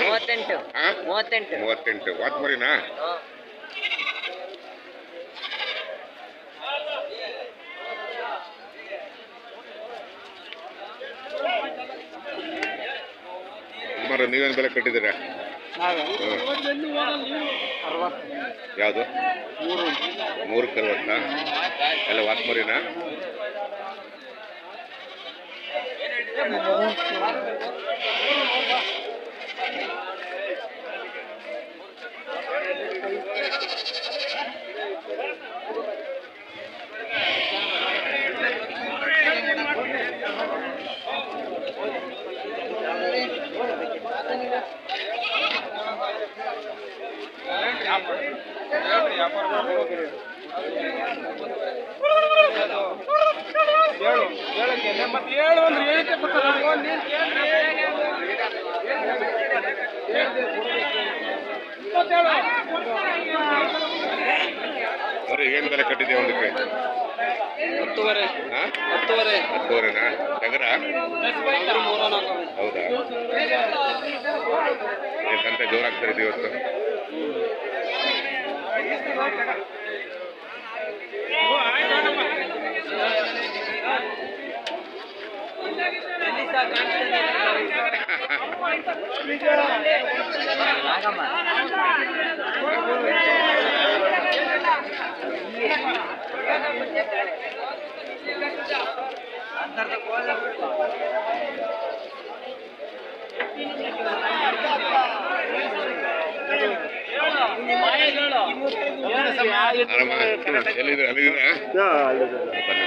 ಮೂವತ್ತೆಂಟು. ಮೂವತ್ತೆಂಟು. ಮೂವತ್ತೆಂಟು. ಮರಿನಾ? ಹಾ. ಸುಮಾರು ನೀವೇನು ಬೆಲೆ ಕಟ್ಟಿದ್ದೀರಾ? ಯಾವುದು? ಮೂರಕ್ಕೆ ಅರವತ್ತಾ ಎಲ್ಲ ವಾತ್ ಮರಿನಾ ಏನು ಬೆಲೆ ಕಟ್ಟಿದೆ ಒಂದಕ್ಕೆ? ಹತ್ತುವರೆ. ಹತ್ತುವರೆ. ಹತ್ತುವರೆನಾ? ನಗರ? ಹೌದಾ? ಸಂತೆ ಜೋರಾಗ್ತಾ ಇದೆ ಇವತ್ತು? ಕಾಣ್ತಾ ಎಲ್ಲಿದ್ದೀರಾ ಅಲ್ಲಿದ್ದೀರಾ ಬನ್ನಿ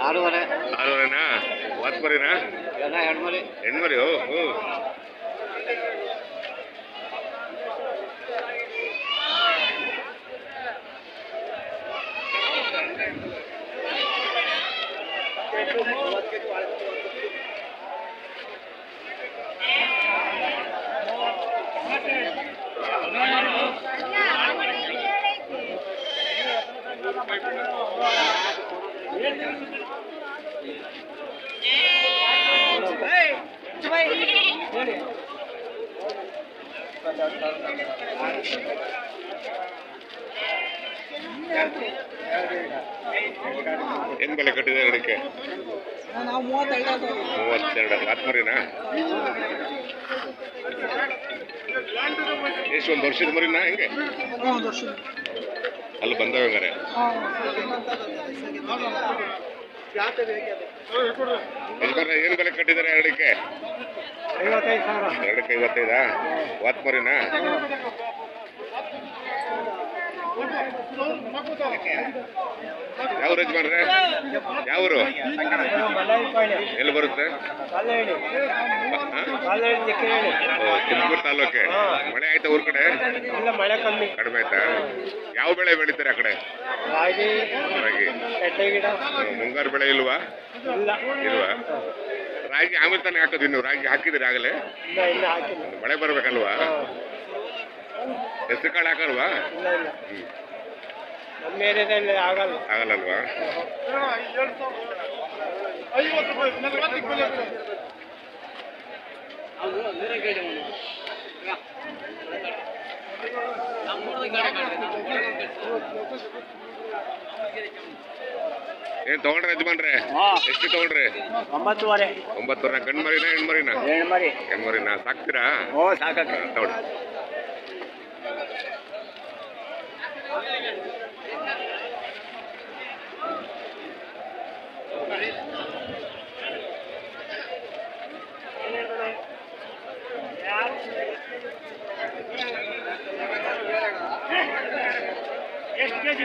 ಆರೂವರೆ. ಆರೂವರೆನಾ? ವಾತ್ ಮರಿನಾ? ಎಲ್ಲ ಎರಡು ಮರಿ. ಹೆಣ್ಮರಿ ಓ ಹ್ಞೂ ಏನು ಬೆಲೆ ಕಟ್ಟಿದ್ದಾರೆ ಅದಕ್ಕೆ ಮೂವತ್ತೆರಡು ಆತ್ಮರಿನಾ ಎಷ್ಟು ಒಂದು ವರ್ಷದ ಮರಿನಾ ಹೆಂಗೆ? ಅಲ್ಲಿ ಬಂದವ ಹಂಗಾರೆ? ಏನು ಬೆಲೆ ಕಟ್ಟಿದ್ದಾರೆ ಎರಡಕ್ಕೆ ಎರಡಕ್ಕೆ ಐವತ್ತೈದಾ ಒತ್ತು ಮರಿನಾ ಯಾವ ಯಜಮಾನ್ರೆ? ಯಾವರು? ಎಲ್ಲಿ ಬರುತ್ತೆ? ತುಮಕೂರು ತಾಲೂಕೆ. ಮಳೆ ಆಯ್ತಾ ಊರ್ ಕಡೆ? ಮಳೆ ಕಮ್ಮಿ ಕಡಿಮೆ ಆಯ್ತಾ? ಯಾವ ಬೆಳೆ ಬೆಳಿತಾರೆ ಆ ಕಡೆ? ರಾಗಿ. ಮುಂಗಾರು ಬೆಳೆ ಇಲ್ವಾ? ಇಲ್ವಾ? ರಾಗಿ ಆಮೇಲೆ ತಾನೇ ಹಾಕೋದು ಇನ್ನು ರಾಗಿ ಹಾಕಿದ್ರೆ ಆಗಲೇ? ಇಲ್ಲ ಇಲ್ಲ ಹಾಕಿಲ್ಲ. ಮಳೆ ಬರ್ಬೇಕಲ್ವಾ? ಹೆಸರು ಕಾಳು ಹಾಕಲ್ವಾ? ಇಲ್ಲ ಇಲ್ಲ ಹ್ಮ್. ನಮ್ಮ ಏರಿಯಾದಲ್ಲಿ ಆಗಲ್ಲ. ಆಗಲ್ಲಲ್ವಾ? ಏನ್ ತಗೊಂಡ್ರೆ ಯಜಮಾನ್ರೆ? ಎಷ್ಟು ತಗೊಂಡ್ರಿ? ಒಂಬತ್ತುವರೆ. ಒಂಬತ್ತುವರೆ. ಗಂಡ್ ಮರಿನ? ಹೆಣ್ಮರಿನಾ ಏಳು ಮರಿ ಹೆಣ್ಮರಿನಾ ಸಾಕ್ತೀರಾ? ಓ ಸಾಕಕ್ಕೆ ತಗೊಳ್ಳಿ. ಎಷ್ಟು ಕೆ ಜಿ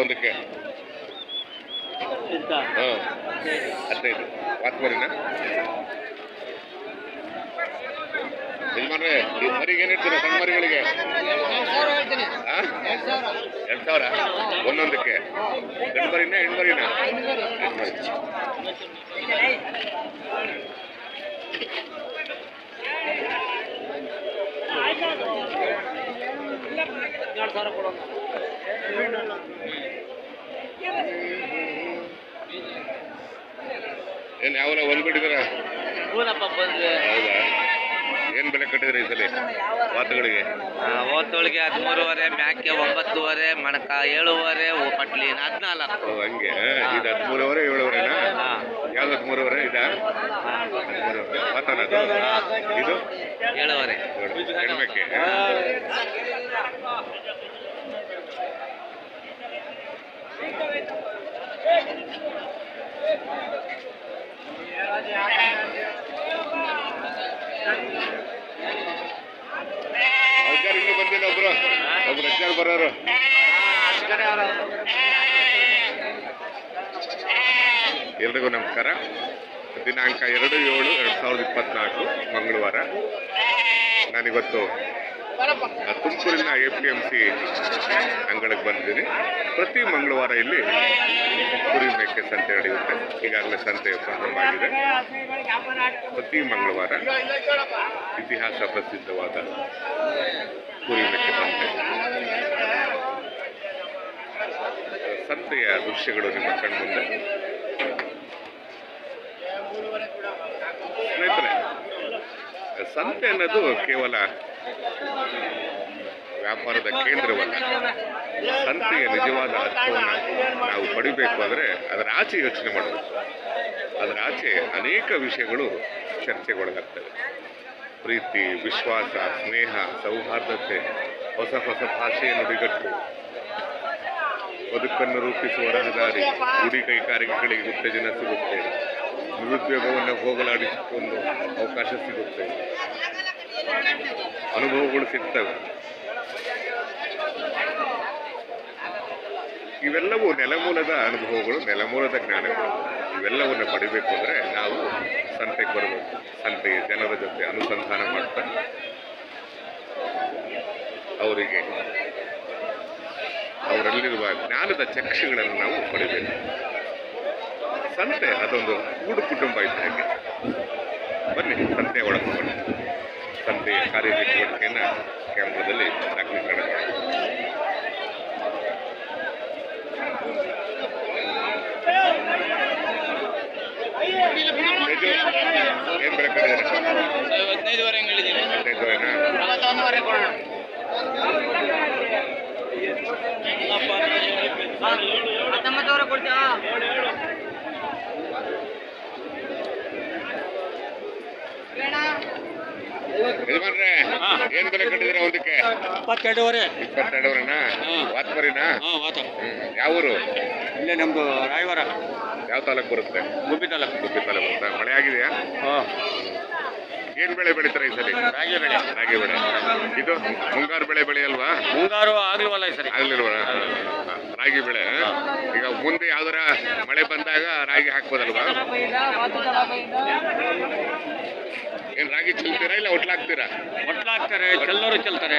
ಒಂದಕ್ಕೆ? ಹಾಂ. ಹದಿನೈದು ವಾತ್ಮರಿನ? ಯಜಮಾನ್ರೆ ಈ ಮರಿಗೆ ಏನು ಸಣ್ಣ ಮರಿಗಳಿಗೆ? ಎರಡು ಸಾವಿರ? ಒಂದೊಂದಕ್ಕೆ? ಗಂಡು ಮರಿನ ಹೆಣ್ಣು ಮರಿನ ಹೆಣ್ಣು ಸಾವಿರ ಏನು ಯಾವ ಒಂದು ಬಿಟ್ಟಿದ್ದೀರಾ? ಹೂನಪ್ಪ ಬಂದ್ವಿ. ಹೌದಾ? ಏನು ಬೆಲೆ ಕಟ್ಟಿದ್ರಿ ಈ ಸಲ ವಾತುಗಳಿಗೆ ಓತೋಳಿಗೆ ಹದಿಮೂರುವರೆ ಮ್ಯಾಕೆ ಒಂಬತ್ತುವರೆ ಮಣಕ ಏಳುವರೆ ಓ ಪಟ್ಲಿ ಹದಿನಾಲ್ಕು. ಓ ಹಂಗೆ. ಇದು ಹದಿಮೂರುವರೆ ಏಳುವರೆನಾ. ಯಾವ್ದು ಹದಿಮೂರುವರೆ ಇದಾ? ಹದಿಮೂರುವರೆ. ವಾತನ ಅದು? ಇದು? ಏಳುವರೆ. ನೋಡಿ, ಹೆಣ್ಮೆಕ್ಕೆ? ಅಜ್ಜಾರು ಬರೋರು? ಎಲ್ರಿಗೂ ನಮಸ್ಕಾರ. ದಿನಾಂಕ ಎರಡು ಏಳು ಎರಡು ಸಾವಿರದ ಇಪ್ಪತ್ನಾಲ್ಕು ಮಂಗಳವಾರ. ನಾನಿವತ್ತು ತುಮಕೂರಿನ ಎ ಪಿ ಎಂ ಸಿ ಅಂಗಳಕ್ಕೆ ಬಂದಿದ್ದೀನಿ. ಪ್ರತಿ ಮಂಗಳವಾರ ಇಲ್ಲಿ ಕುರಿ ಮೇಕೆ ಸಂತೆ ನಡೆಯುತ್ತೆ. ಈಗಾಗಲೇ ಸಂತೆ ಪ್ರಾರಂಭ ಆಗಿದೆ ಪ್ರತಿ ಮಂಗಳವಾರ ಇತಿಹಾಸ ಪ್ರಸಿದ್ಧವಾದ ಕುರಿ ಮೇಕೆ ಸಂತೆ. ಸಂತೆಯ ನಿಮ್ಮ ನಿಮ್ಮ ಕಣ್ಮುಂದೆ. ಸ್ನೇಹಿತರೆ, ಸಂತೆ ಅನ್ನೋದು ಕೇವಲ ವ್ಯಾಪಾರದ ಕೇಂದ್ರವಲ್ಲ. ಸಂತೆಯ ನಿಜವಾದ ಅರ್ಥವನ್ನು ನಾವು ಪಡಿಬೇಕು ಅಂದರೆ ಅದರ ಆಚೆ ಯೋಚನೆ ಮಾಡಬೇಕು ಅದರ ಆಚೆ ಅನೇಕ ವಿಷಯಗಳು ಚರ್ಚೆಗೊಳಗಾಗ್ತವೆ. ಪ್ರೀತಿ, ವಿಶ್ವಾಸ, ಸ್ನೇಹ, ಸೌಹಾರ್ದತೆ, ಹೊಸ ಹೊಸ ಭಾಷೆಯ ನುಡಿಗಟ್ಟು ಬದುಕನ್ನು ರೂಪಿಸುವ ರಹದಾರಿ ಗುಡಿ ಕೈಗಾರಿಕೆಗಳಿಗೆ ಉತ್ತೇಜನ ಸಿಗುತ್ತೆ ನಿರುದ್ಯೋಗವನ್ನು ಹೋಗಲಾಡಿಸಿಕೊಂಡು ಅವಕಾಶ ಸಿಗುತ್ತೆ ಅನುಭವಗಳು ಸಿಗ್ತವೆ. ಇವೆಲ್ಲವೂ ನೆಲಮೂಲದ ಅನುಭವಗಳು, ನೆಲಮೂಲದ ಜ್ಞಾನಗಳು. ಇವೆಲ್ಲವನ್ನು ಪಡಿಬೇಕು ಅಂದರೆ ನಾವು ಸಂತೆಗೆ ಬರಬೇಕು. ಸಂತೆಗೆ ಜನರ ಜೊತೆ ಅನುಸಂಧಾನ ಮಾಡ್ತಾ ಅವರಿಗೆ ಅವರಲ್ಲಿರುವ ಜ್ಞಾನದ ಚಕ್ಷುಗಳನ್ನು ನಾವು ಪಡಿಬೇಕು ಸಂತೆ ಅದೊಂದು ಕೂಡು ಕುಟುಂಬ ಇದ್ದ ಹಾಗೆ. ಬನ್ನಿ ಸಂತೆ ಒಳಗೆ ಬನ್ನಿ ಸಂತೆಯ ಕಾರ್ಯಚಟುವಟಿಕೆಯನ್ನು ಕೇಂದ್ರದಲ್ಲಿ ದಾಖಲೀಕರಣ ಏನ್ ಕಟ್ಟಿದ್ದೀರಾ? ಹದಿನೈದುವರೆ ಹೇಳಿದ್ದೀನಿ ಹದಿನೈದುವರೆನಾ? ಹತ್ತೊಂಬತ್ತುವರೆ ಕೊಡ್ತೀಯಾ ಯಜಮಾನ್ರೆ ಏನ್ ಬೆಲೆ ಕಟ್ಟಿದ್ದೀರಾ ಒಂದಕ್ಕೆ ಇಪ್ಪತ್ತೆರಡುವರೆ. ಇಪ್ಪತ್ತೆರಡುವರೆನಾ? ವಾತ್ಮರಿನಾ ಹಾಂ ವಾತ. ಹ್ಮ್. ಯಾವೂರು ಇಲ್ಲೇ ನಮ್ದು ರಾಯವಾರ. ಯಾವ ತಾಲೂಕು ಬರುತ್ತೆ? ಗುಬ್ಬಿ ತಾಲೂಕು. ಗುಬ್ಬಿ ತಾಲೂಕು ಬರುತ್ತೆ? ಮಳೆ ಆಗಿದೆಯಾ? ಹಾಂ. ಏನ್ ಬೆಳೆ ಬೆಳಿತಾರೆ ಈ ಸಲ ರಾಗಿ ಬೆಳೆ. ರಾಗಿ ಬೆಳೆ. ಇದು ಮುಂಗಾರು ಬೆಳೆ ಬೆಳೆಯಲ್ವಾ? ಮುಂಗಾರು ಆಗ್ಲಿವಲ್ಲ ಈ ಸರಿ. ಆಗ್ಲಿಲ್ವಾ? ರಾಗಿ ಬೆಳೆ. ಈಗ ಮುಂದೆ ಯಾವ್ದಾರ ಮಳೆ ಬಂದಾಗ ರಾಗಿ ಹಾಕ್ಬೋದಲ್ವಾ? ಏನ್ ರಾಗಿ ಚೆಲ್ತೀರಾ ಇಲ್ಲ ಒಟ್ಲಾಗ್ತೀರಾ ಒಟ್ಲಾಗ್ತಾರೆ ಚೆಲ್ಲೋರು ಚೆಲ್ತಾರೆ.